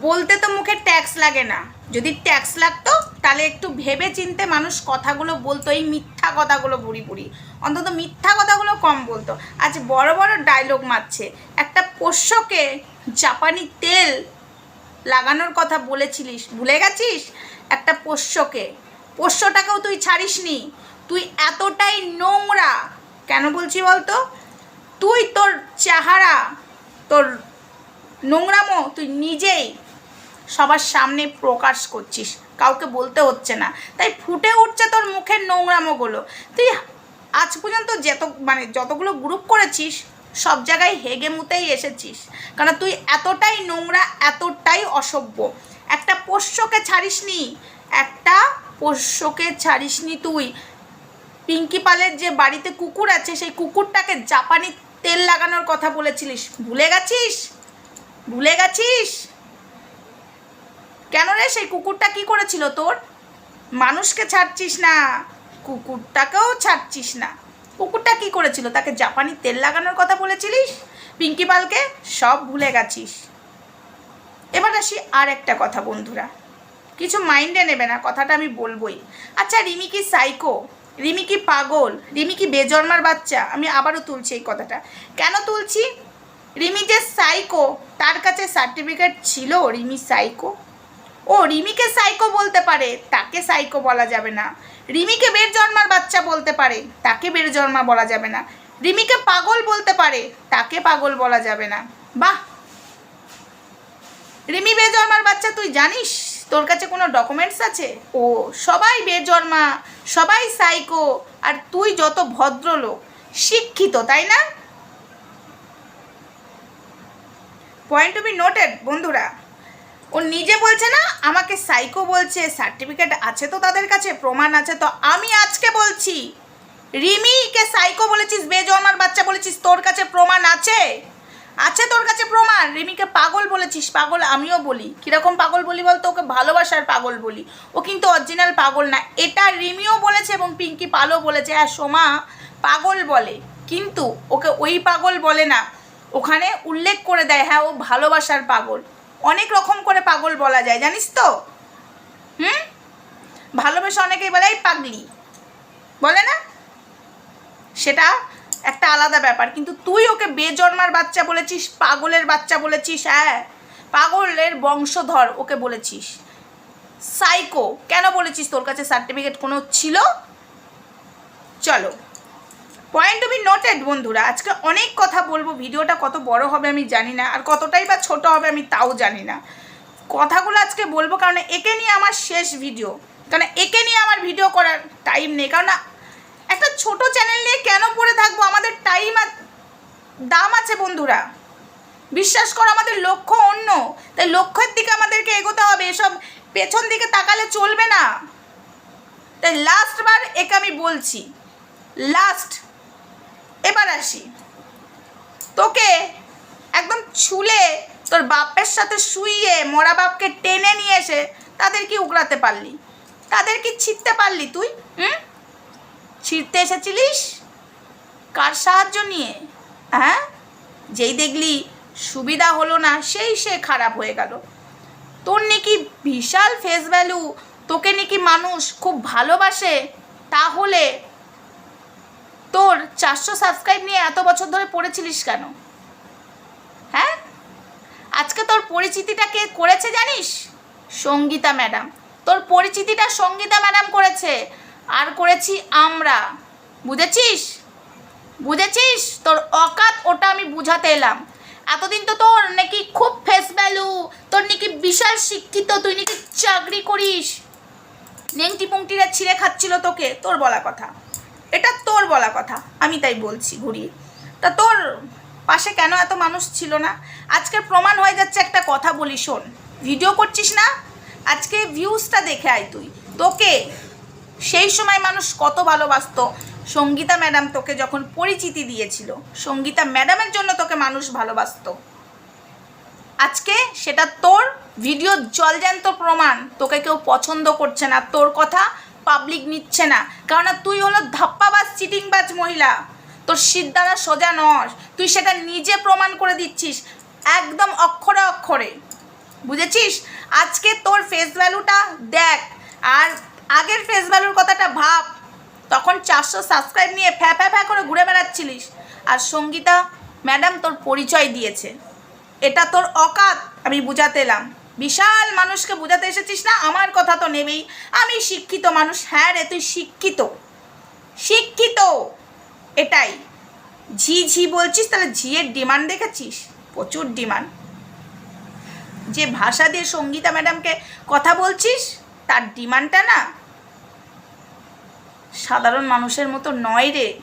বলতে তো মুখে ট্যাক্স লাগে না। যদি ট্যাক্স লাগতো, তাহলে একটু ভেবে চিনতে মানুষ কথাগুলো বলতো, এই মিথ্যা কথাগুলো বুড়ি বুড়ি। অন্তত মিথ্যা কথাগুলো কম বলতো। আজ বড় বড় ডায়লগ মারছে। একটা পোষ্যকে জাপানি তেল লাগানোর কথা বলেছিলিস, ভুলে গেছিস? একটা পোষ্যকে। পোষ্যটাকেও তুই ছাড়িসনি। তুই এতটাই নোংরা। কেন বলছি বলতো? তুই তোর চেহারা, তোর নোংরামো, তুই নিজেই সবার সামনে প্রকাশ করছিস। কাউকে বলতে হচ্ছে না। তাই ফুটে উঠছে তোর মুখের নোংরামোগুলো। তুই আজ পর্যন্ত যত মানে যতগুলো গ্রুপ করেছিস, সব জায়গায় হেগে মুতেই এসেছিস। কারণ তুই এতটাই নোংরা, এতটাই অসভ্য। একটা পোষ্যকে ছাড়িসনি, একটা পোষ্যকে ছাড়িসনি তুই। পিঙ্কি পালের যে বাড়িতে কুকুর আছে, সেই কুকুরটাকে জাপানি তেল লাগানোর কথা বলেছিলিস। ভুলে গেছিস? ভুলে গেছিস? কেন রে সেই কুকুরটা কি করেছিল তোর? মানুষকে ছাড়ছিস না, কুকুরটাকেও ছাড়ছিস না। কুকুরটা কি করেছিল? তাকে জাপানি তেল লাগানোর কথা বলেছিলিস? পিঙ্কি পালকে? সব ভুলে গেছিস। এবার আসি আর একটা কথা, বন্ধুরা। কিছু মাইন্ডে নেবে না, কথাটা আমি বলবই। আচ্ছা রিমি কি সাইকো? রিমি কি পাগল? রিমি কি বেজন্মার বাচ্চা? আমি আবারও তুলছি এই কথাটা। কেন তুলছি? রিমি যে সাইকো তার কাছে সার্টিফিকেট ছিল রিমি সাইকো ও রিমিকে সাইকো বলতে পারে, তাকে সাইকো বলা যাবে না। রিমিকে বের জন্মার বাচ্চা বলতে পারে, তাকে বের জন্মা বলা যাবে না। রিমিকে পাগল বলতে পারে, তাকে পাগল বলা যাবে না। বাহ! রিমি বেজন্মার বাচ্চা তুই জানিস? তোর কাছে কোনো ডকুমেন্টস আছে? ও, সবাই বেজন্মা সবাই সাইকো আর তুই যত ভদ্রলোক, শিক্ষিত, তাই না? পয়েন্ট টু বি নোটেড বন্ধুরা, ও নিজে বলছে না, আমাকে সাইকো বলছে সার্টিফিকেট আছে তো তাদের কাছে, প্রমাণ আছে তো আমি আজকে বলছি, রিমিকে সাইকো বলেছিস বেজন্মার বাচ্চা বলেছিস, তোর কাছে প্রমাণ আছে? আছে তোর কাছে প্রমাণ? রিমিকে পাগল বলেছিস, পাগল আমিও বলি। কীরকম পাগল বলি বলতো? ওকে ভালোবাসার পাগল বলি। ও কিন্তু অরিজিনাল পাগল না। এটা রিমিও বলেছে এবং পিঙ্কি পালও বলেছে। হ্যাঁ সোমা পাগল বলে, কিন্তু ওকে ওই পাগল বলে না। ওখানে উল্লেখ করে দেয় হ্যাঁ ও ভালোবাসার পাগল। অনেক রকম করে পাগল বলা যায়, জানিস তো? হুম? ভালোবেসে অনেকেই বলে, এই পাগলি। বলে না? সেটা একটা আলাদা ব্যাপার। কিন্তু তুই ওকে বেজন্মার বাচ্চা বলেছিস, পাগলের বাচ্চা বলেছিস হ্যাঁ? পাগলের বংশধর ওকে বলেছিস। সাইকো। কেন বলেছিস তোর কাছে সার্টিফিকেট কোনো ছিল? চলো। পয়েন্ট টু বি নোটেড বন্ধুরা, আজকে অনেক কথা বলব, ভিডিওটা কত বড় হবে আমি জানি না, আর কতটাই বা ছোট হবে আমি তাও জানি না। কথাগুলো আজকে বলব কারণ একে নিয়ে আমার শেষ ভিডিও কারণ একে নিয়ে আমার ভিডিও করার টাইম নেই কারণ একটা ছোট চ্যানেল নিয়ে কেন পড়ে থাকব? আমাদের টাইম আর দাম আছে, বন্ধুরা। বিশ্বাস করো, আমাদের লক্ষ্য অন্য। তাই লক্ষ্যের দিকে আমাদেরকে এগোতে হবে, এসব পেছন দিকে তাকালে চলবে না। তাই লাস্টবার একে আমি বলছি লাস্ট এবার আসি। তোকে একদম ছুলে তোর বাপের সাথে শুইয়ে মরা বাপকে টেনে নিয়ে এসে তাদের কি উগড়াতে পারলি? তাদের কি ছিঁড়তে পারলি তুই, হুম? ছিঁড়তে এসেছিলিস? কার সাহায্য নিয়ে? হ্যাঁ? যেই দেখলি সুবিধা হলো না, সেই সে খারাপ হয়ে গেল। তোর নাকি বিশাল ফেস ভ্যালু তোকে নাকি মানুষ খুব ভালোবাসে, তাহলে তোর চারশো সাবস্ক্রাইব নিয়ে এত বছর ধরে পড়েছিলিস কেন? হ্যাঁ? আজকে তোর পরিচিতিটা কে করেছে জানিস? সঙ্গীতা ম্যাডাম। তোর পরিচিতিটা সঙ্গীতা ম্যাডাম করেছে। আর করেছি আমরা। বুঝেছিস? বুঝেছিস? তোর অকাত ওটা আমি বুঝাতে এলাম। এতদিন তো তোর নাকি খুব ফেস ভ্যালু তোর নাকি বিশাল শিক্ষিত, তুই নাকি চাকরি করিস। নেংটি পুংটিরা ছিঁড়ে খাচ্ছিল তোকে, তোর বলা কথা। এটা তোর বলা কথা, আমি তাই বলছি ঘুরিয়ে। তা তোর পাশে কেন এত মানুষ ছিল না? আজকে প্রমাণ হয়ে যাচ্ছে একটা কথা বলি, শোন। ভিডিও করছিস না? আজকে ভিউজটা দেখে আয় তুই। তোকে সেই সময় মানুষ কত ভালোবাসতো। সঙ্গীতা ম্যাডাম তোকে যখন পরিচিতি দিয়েছিল, সঙ্গীতা ম্যাডামের জন্য তোকে মানুষ ভালোবাসতো। আজকে সেটা তোর ভিডিও জলজ্যান্ত প্রমাণ, তোকে কেউ পছন্দ করছে না। তোর কথা পাবলিক নিচ্ছে না। কারণ তুই হলো ধাপ্পাবাজ, চিটিংবাজ মহিলা। তোর সিদ্ধারা সোজা নস। তুই সেটা নিজে প্রমাণ করে দিচ্ছিস। একদম অক্ষরে অক্ষরে। বুঝেছিস? আজকে তোর ফেস ভ্যালুটা দেখ। আর আগের ফেস ভ্যালুর কথাটা ভাব। তখন চারশো সাবস্ক্রাইব নিয়ে ফ্যা ফ্যা ফ্যা করে ঘুরে বেড়াচ্ছিলিস। আর সঙ্গীতা ম্যাডাম তোর পরিচয় দিয়েছে। এটা তোর অকাত, আমি বুঝাতে এলাম। বিশাল মানুষকে বোঝাতে এসেছিস না? আমার কথা তো নেবেই আমি শিক্ষিত মানুষ। হ্যাঁ রে, তুই শিক্ষিত। শিক্ষিত। এটাই। ঝি ঝি বলছিস, তাহলে ঝিয়ের ডিমান্ড দেখেছিস? প্রচুর ডিমান্ড যে ভাষা দিয়ে সঙ্গীতা ম্যাডামকে কথা বলছিস, তার ডিমান্ডটা না সাধারণ মানুষের মতো নয় রে।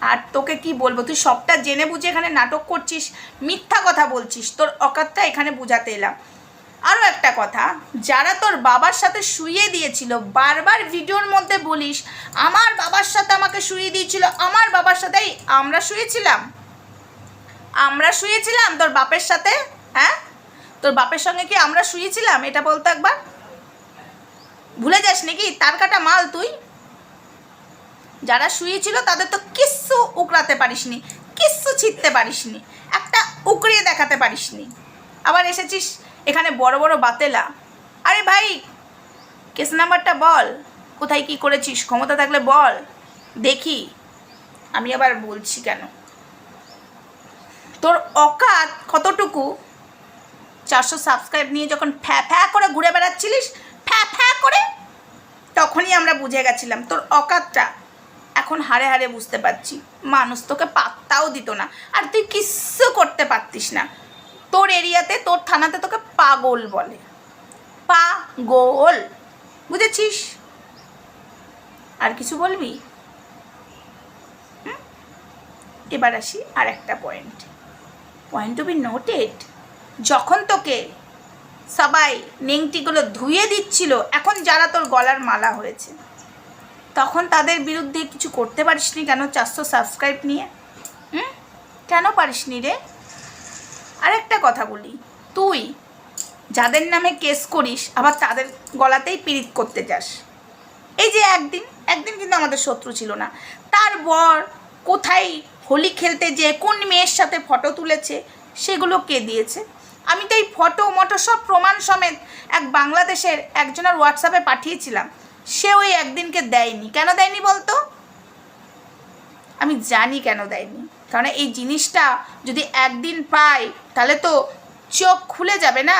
আর তোকে কি বলব? তুই সবটা জেনে বুঝে এখানে নাটক করছিস, মিথ্যা কথা বলছিস। তোর অকাতটা এখানে বুঝাতে এলাম। আরও একটা কথা, যারা তোর বাবার সাথে শুয়ে দিয়েছিল, বারবার ভিডিওর মধ্যে বলিস, আমার বাবার সাথে আমাকে শুয়ে দিয়েছিল, আমার বাবার সাথেই আমরা শুয়েছিলাম। আমরা শুয়েছিলাম তোর বাপের সাথে? হ্যাঁ? তোর বাপের সঙ্গে কি আমরা শুয়েছিলাম? এটা বলতো একবার। ভুলে যাস নাকি? তার কাটা মাল তুই। যারা শুয়েছিল, তাদের তো কিচ্ছু উকড়াতে পারিসনি, কিচ্ছু ছিটতে পারিসনি, একটা উকড়িয়ে দেখাতে পারিসনি। আবার এসেছিস এখানে বড় বড় বাতেলা। আরে ভাই কেস নাম্বারটা বল। কোথায় কি করেছিস? ক্ষমতা থাকলে বল। দেখি। আমি আবার বলছি কেন? তোর অকাত কতটুকু? চারশো সাবস্ক্রাইব নিয়ে যখন ফ্যা ফ্যা করে ঘুরে বেড়াচ্ছিলিস, ফ্যা ফ্যা করে তখনই আমরা বুঝে গেছিলাম তোর অকাতটা। এখন হারে হারে বুঝতে পারছি। মানুষ তোকে পাত্তাও দিত না। আর তুই কিচ্ছু করতে পারতিস না। তোর এরিয়াতে, তোর থানাতে তোকে পাগল বলে। পাগল। বুঝেছিস? আর কিছু বলবি? এবার আসি আর একটা point point to be noted যখন তোকে সবাই নেংটিগুলো ধুয়ে দিচ্ছিল, এখন যারা তোর গলার মালা হয়েছে, তখন তাদের বিরুদ্ধে কিছু করতে পারিসনি কেন? চারশো সাবস্ক্রাইব নিয়ে। কেন পারিসনি রে? আরেকটা কথা বলি। তুই যাদের নামে কেস করিস, আবার তাদের গলাতেই পিরিত করতে যাস। এই যে একদিন একদিন কিন্তু আমাদের শত্রু ছিল না। তার বর কোথায় হোলি খেলতে যে কোন মেয়ের সাথে ফটো তুলেছে, সেগুলো কে দিয়েছে? আমি তো এই ফটো, মটো সব প্রমাণ সমেত এক বাংলাদেশের একজনের হোয়াটসঅ্যাপে পাঠিয়েছিলাম। সে ওই একদিনকে দেয়নি। কেন দেয়নি বলতো? আমি জানি কেন দেয়নি। কারণ এই জিনিসটা যদি একদিন পাই তাহলে তো চোখ খুলে যাবে না।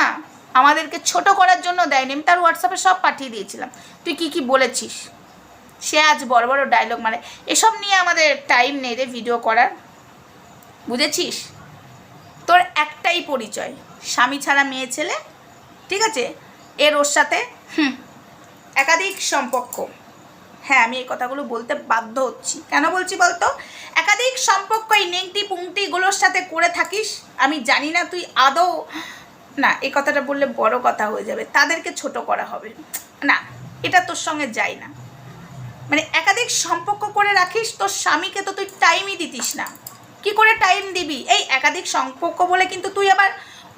আমাদেরকে ছোট করার জন্য দেয়নি। আমি তার হোয়াটসঅ্যাপে সব পাঠিয়ে দিয়েছিলাম। তুই কি কি বলেছিস? সে আজ বড় বড় ডায়লগ মারে এসব নিয়ে আমাদের টাইম নেই রে ভিডিও করার। বুঝেছিস? তোর একটাই পরিচয়, স্বামী ছাড়া মেয়ে ছেলে, ঠিক আছে? এর ওর সাথে, হুম, একাধিক সম্পর্ক। হ্যাঁ আমি এই কথাগুলো বলতে বাধ্য হচ্ছি। কেন বলছি বলতো? একাধিক সম্পর্ক এই নেংটি পুংটিগুলোর সাথে করে থাকিস, আমি জানি না তুই আদৌ না, এই কথাটা বললে বড় কথা হয়ে যাবে। তাদেরকে ছোট করা হবে। না, এটা তোর সঙ্গে যায় না। মানে একাধিক সম্পর্ক করে রাখিস, তোর স্বামীকে তো তুই টাইমই দিতিস না। কি করে টাইম দিবি? এই একাধিক সম্পর্ক বলে কিন্তু তুই আবার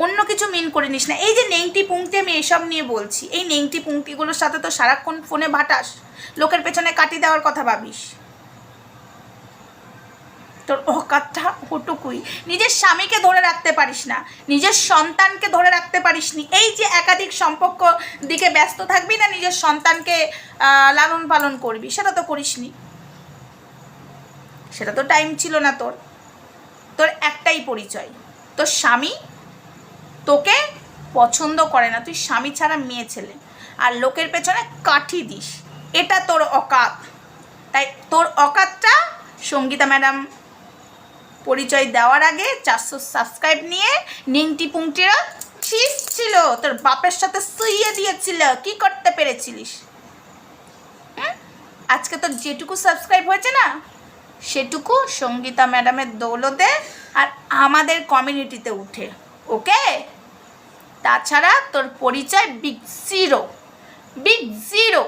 অন্য কিছু মিন করে নিস না। এই যে নেংটি পুংটি আমি এসব নিয়ে বলছি, এই নেংটি পুংটিগুলোর সাথে তো সারাক্ষণ ফোনে ভাটাস, লোকের পেছনে কাটি দেওয়ার কথা ভাবিস। তোর অকাতটা ওটুকুই। নিজের স্বামীকে ধরে রাখতে পারিস না, নিজের সন্তানকে ধরে রাখতে পারিস নি। এই যে একাধিক সম্পর্ক দিকে ব্যস্ত থাকবি না, নিজের সন্তানকে লালন পালন করবি, সেটা তো করিস নি। সেটা তো টাইম ছিল না তোর। তোর একটাই পরিচয়। তোর স্বামী তোকে পছন্দ করে না, তুই স্বামী ছাড়া মেয়ে ছেলে। আর লোকের পেছনে কাঠি দিস। এটা তোর অকাত। তাই তোর অকাতটা সঙ্গীতা ম্যাডাম পরিচয় দেওয়ার আগে চারশো সাবস্ক্রাইব নিয়ে নিংটি পুংটিরা চিস ছিল। তোর বাপের সাথে শুইয়ে দিয়েছিল। কি করতে পেরেছিলিস? হুম? আজকে তোর যেটুকু সাবস্ক্রাইব হয়েছে না, সেটুকু সঙ্গীতা ম্যাডামের দৌলতে আর আমাদের কমিউনিটিতে উঠে, ওকে? তাছাড়া তোর পরিচয় বিগ জিরো বিগ জিরো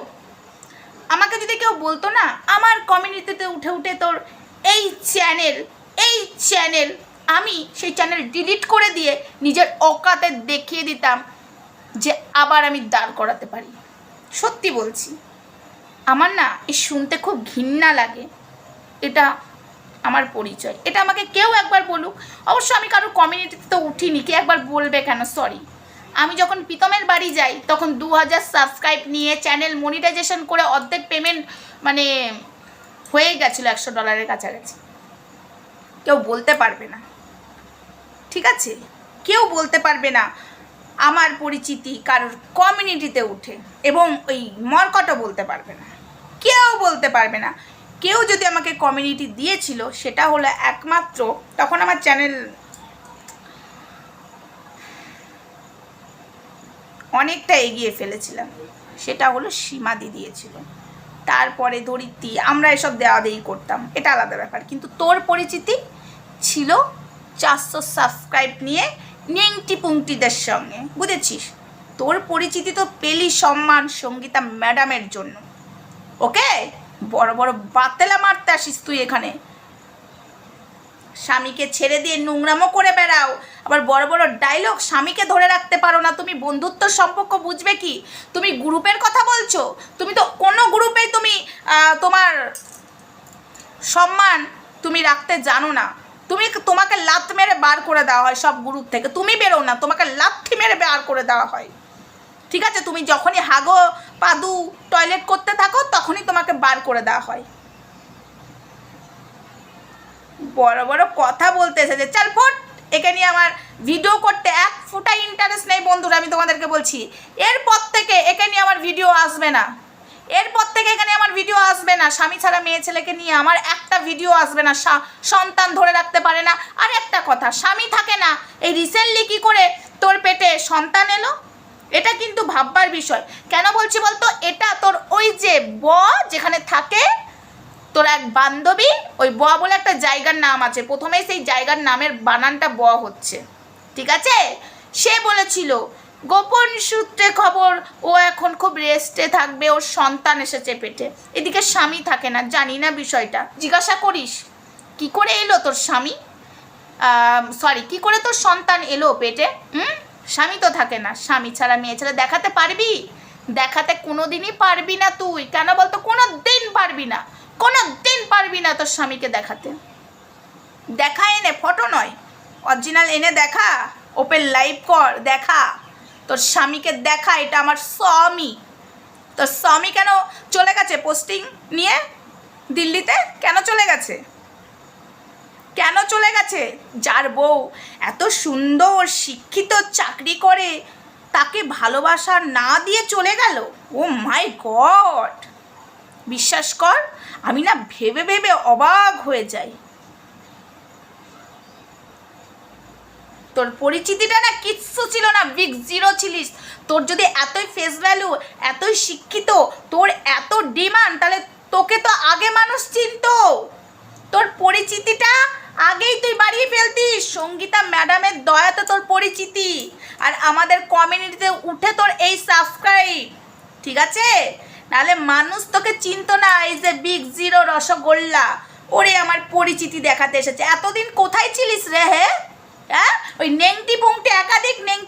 আমাকে যদি কেউ বলতো না, আমার কমিউনিটিতে উঠে উঠে তোর এই চ্যানেল এই চ্যানেল আমি সেই চ্যানেল ডিলিট করে দিয়ে নিজের অকাতে দেখিয়ে দিতাম যে আবার আমি দাঁড় করাতে পারি। সত্যি বলছি, আমার না এই শুনতে খুব ঘৃণা লাগে। এটা আমার পরিচয়। এটা আমাকে কেউ একবার বলুক, অবশ্য আমি কারোর কমিউনিটিতে তো উঠিনি, কে একবার বলবে কেন? সরি আমি যখন প্রীতমের বাড়ি যাই, তখন দু হাজার সাবস্ক্রাইব নিয়ে চ্যানেল মনিটাইজেশন করে অর্ধেক পেমেন্ট মানে হয়ে গেছিল একশো ডলারের কাছাকাছি। কেউ বলতে পারবে না। ঠিক আছে? কেউ বলতে পারবে না আমার পরিচিতি কারোর কমিউনিটিতে উঠে এবং ওই মরকটও বলতে পারবে না। কেউ বলতে পারবে না। কেউ যদি আমাকে কমিউনিটি দিয়েছিল, সেটা হলো একমাত্র তখন আমার চ্যানেল অনেকটা এগিয়ে ফেলেছিলাম। সেটা হলো সীমাদি দিয়েছিল। তারপরে ধরিত্রী আমরা এসব দেওয়া দেই করতাম। এটা আলাদা ব্যাপার। কিন্তু তোর পরিচিতি ছিল চারশো সাবস্ক্রাইব নিয়ে নেংটি পুংটিদের সঙ্গে, বুঝেছিস? তোর পরিচিতি তো পেলি সম্মান সঙ্গীতা ম্যাডামের জন্য। ওকে? বড় বড় বাতেলা মারতে আসিস তুই এখানে। স্বামীকে ছেড়ে দিয়ে নোংরামো করে বেড়াও। আবার বড় বড় ডায়লগ স্বামীকে ধরে রাখতে পারো না। তুমি বন্ধুত্ব সম্পর্ক বুঝবে কি? তুমি গ্রুপের কথা বলছো? তুমি তো কোনো গ্রুপেই তুমি তোমার সম্মান তুমি রাখতে জানো না। তুমি তোমাকে লাত মেরে বার করে দেওয়া হয় সব গ্রুপ থেকে। তুমি বেরো না, তোমাকে লাথি মেরে বার করে দেওয়া হয়। ঠিক আছে? তুমি যখনই হাগো পাদু টয়লেট করতে থাকো, তখনই তোমাকে বার করে দেওয়া হয়। বড় বড় কথা বলতে এসেছে। চাল ফোট, একে নিয়ে আমার ভিডিও করতে এক ফুটা ইন্টারেস্ট নেই বন্ধুরা, আমি তোমাদেরকে বলছি। এরপর থেকে একে নিয়ে আমার ভিডিও আসবে না। এরপর থেকে এখানে আমার ভিডিও আসবে না। স্বামী ছাড়া মেয়ে ছেলেকে নিয়ে আমার একটা ভিডিও আসবে না। সন্তান ধরে রাখতে পারে না। আর একটা কথা, স্বামী থাকে না। এই রিসেন্টলি কি করে তোর পেটে সন্তান এলো? এটা কিন্তু ভাববার বিষয়। কেন বলছি বলতো? এটা তোর ওই যে ব যেখানে থাকে, তোর এক বান্ধবী, ওই ব বলে একটা জায়গার নাম আছে। প্রথমেই সেই জায়গার নামের বানানটা ব হচ্ছে। ঠিক আছে? সে বলেছিল গোপন সূত্রে খবর, ও এখন খুব রেস্টে থাকবে, ওর সন্তান এসেছে পেটে। এদিকে স্বামী থাকে না, জানি না বিষয়টা। জিজ্ঞাসা করিস, কি করে এলো তোর স্বামী? সরি কি করে তোর সন্তান এলো পেটে? হুম? স্বামী তো থাকে না, স্বামী ছাড়া, মেয়ে ছাড়া দেখাতে পারবি? দেখাতে কোনো দিনই পারবি না তুই। কেন বলতো কোনো দিন পারবি না কোনো দিন পারবি না তোর স্বামীকে দেখাতে। দেখা এনে, ফটো নয়। অরিজিনাল এনে দেখা ওপেন লাইভ কর, দেখা। তোর স্বামীকে দেখা, এটা আমার স্বামী। তোর স্বামী কেন চলে গেছে পোস্টিং নিয়ে দিল্লিতে? কেন চলে গেছে? কেন চলে গেছে? যার বউ এত সুন্দর, শিক্ষিত, চাকরি করে, তাকে ভালোবাসা না দিয়ে চলে গেল? Oh my God! বিশ্বাস কর, আমি না ভেবে ভেবে অবাক হয়ে যাই। তোর পরিচিতিটা না কিচ্ছু ছিল না, বিগ জিরো ছিলিস। তোর যদি এতই ফেস ভ্যালু এতই শিক্ষিত, তোর এত ডিমান্ড তাহলে তোকে তো আগে মানুষ চিনতো। তোর পরিচিতিটা আগেই তুই বাড়িয়ে ফেলতিস। সঙ্গীতা ম্যাডামের দয়াতে তোর পরিচিতি। আর আমাদের কমিউনিটিতে উঠে তোর এই সাবস্ক্রাইব ঠিক আছে? নাহলে মানুষ তোকে চিনতো না, এই যে বিগ জিরো রসগোল্লা। ওরে, আমার পরিচিতি দেখাতে এসেছে। এতদিন কোথায় ছিলিস রে হে হ্যাঁ? ওই নেংটি পুংটি একাধিক নেংটি